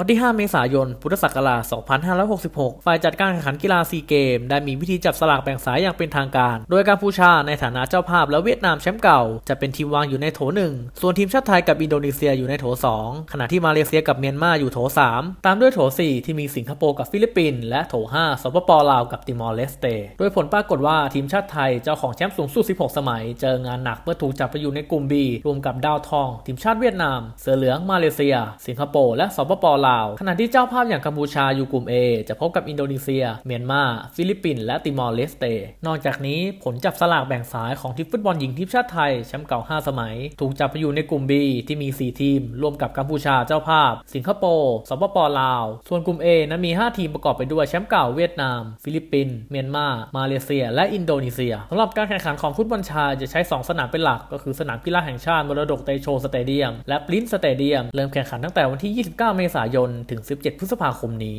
วันที่ 5 เมษายน พุทธศักราช 2566 ฝ่ายจัดการแข่งขันกีฬาซีเกม ได้มีวิธีจับสลากแบ่งสายอย่างเป็นทางการ โดยกัมพูชาในฐานะเจ้าภาพและเวียดนามแชมป์เก่า จะเป็นทีมวางอยู่ในโถ 1 ส่วนทีมชาติไทยกับอินโดนีเซียอยู่ในโถ 2 ขณะที่มาเลเซียกับเมียนมาอยู่โถ 3 ตามด้วยโถ 4 ที่มีสิงคโปร์กับฟิลิปปินส์และโถ 5 สปปลาวกับติมอร์เลสเต โดยผลปรากฏว่าทีมชาติไทยเจ้าของแชมป์สูงสุด 16 สมัย เจองานหนักเมื่อถูกจับไปอยู่ในกลุ่ม B รวมกับดาวทอง ทีมชาติเวียดนาม เสือเหลือง มาเลเซีย สิงคโปร์และสปปลาวขณะที่เจ้าภาพอย่างกัมพูชาอยู่กลุ่ม A จะพบกับอินโดนีเซีย เมียนมา ฟิลิปปินส์และติมอร์เลสเต นอกจากนี้ผลจับสลากแบ่งสายของทีมฟุตบอลหญิงทีมชาติไทยแชมป์เก่า 5 สมัย ถูกจับไปอยู่ในกลุ่ม B ที่มี 4 ทีม รวมกับกัมพูชาเจ้าภาพ สิงคโปร์สปปลาว ส่วนกลุ่ม A นั้นมี 5 ทีมประกอบไปด้วยแชมป์เก่าเวียดนาม ฟิลิปปินส์เมียนมา มาเลเซีย และอินโดนีเซียสำหรับการแข่งขันของฟุตบอลชายจะใช้ 2 สนามเป็นหลัก ก็คือสนามกีฬาแห่งชาติมรดกเตโชสเตเดียมและปรินสเตเดียมเริ่มแข่งขันตั้งแต่วันที่ 29 เมษายนถึง 17 พฤษภาคมนี้